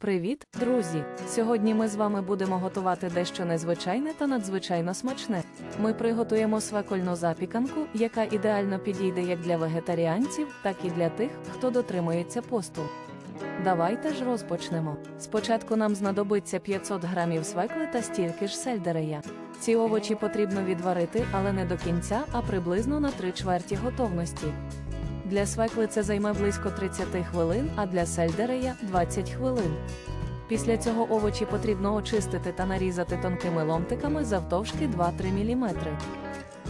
Привіт, друзі! Сьогодні ми з вами будемо готувати дещо незвичайне та надзвичайно смачне. Ми приготуємо свекольну запіканку, яка ідеально підійде як для вегетаріанців, так і для тих, хто дотримується посту. Давайте ж розпочнемо. Спочатку нам знадобиться 500 грамів свекли та стільки ж сельдерея. Ці овочі потрібно відварити, але не до кінця, а приблизно на 3 чверті готовності. Для свекли це займе близько 30 хвилин, а для сельдерея 20 хвилин. Після цього овочі потрібно очистити та нарізати тонкими ломтиками завтовшки 2-3 мм.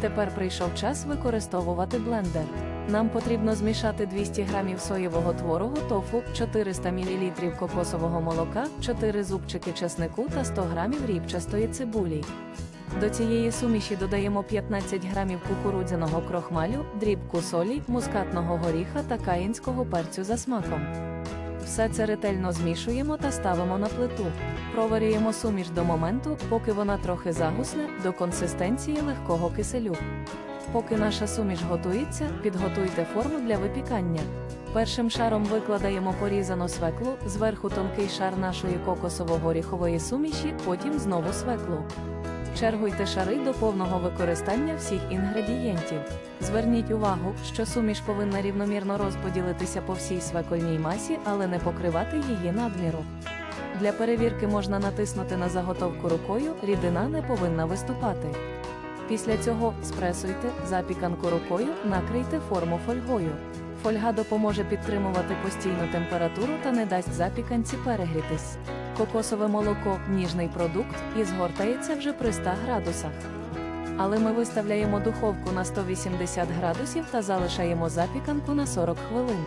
Тепер прийшов час використовувати блендер. Нам потрібно змішати 200 г соєвого творогу тофу, 400 мл кокосового молока, 4 зубчики чеснику та 100 г рібчастої цибулі. До цієї суміші додаємо 15 грамів кукурудзяного крохмалю, дрібку солі, мускатного горіха та каїнського перцю за смаком. Все це ретельно змішуємо та ставимо на плиту. Проварюємо суміш до моменту, поки вона трохи загусне, до консистенції легкого киселю. Поки наша суміш готується, підготуйте форму для випікання. Першим шаром викладаємо порізану свеклу, зверху тонкий шар нашої кокосово-горіхової суміші, потім знову свеклу. Чергуйте шари до повного використання всіх інгредієнтів. Зверніть увагу, що суміш повинна рівномірно розподілитися по всій свекольній масі, але не покривати її надміру. Для перевірки можна натиснути на заготовку рукою, рідина не повинна виступати. Після цього спресуйте запіканку рукою, накрийте форму фольгою. Фольга допоможе підтримувати постійну температуру та не дасть запіканці перегрітись. Кокосове молоко ніжний продукт і згортається вже при 100 градусах. Але ми виставляємо духовку на 180 градусів та залишаємо запіканку на 40 хвилин.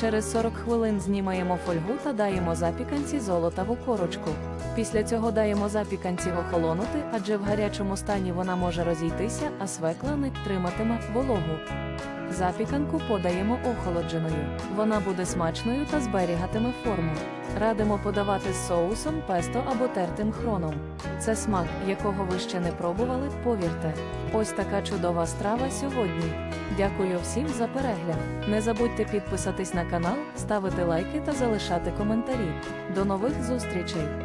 Через 40 хвилин знімаємо фольгу та даємо запіканці золотаву корочку. Після цього даємо запіканці охолонути, адже в гарячому стані вона може розійтися, а свекла не триматиме вологу. Запіканку подаємо охолодженою. Вона буде смачною та зберігатиме форму. Радимо подавати з соусом, песто або тертим хроном. Це смак, якого ви ще не пробували, повірте. Ось така чудова страва сьогодні. Дякую всім за перегляд. Не забудьте підписатись на канал, ставити лайки та залишати коментарі. До нових зустрічей!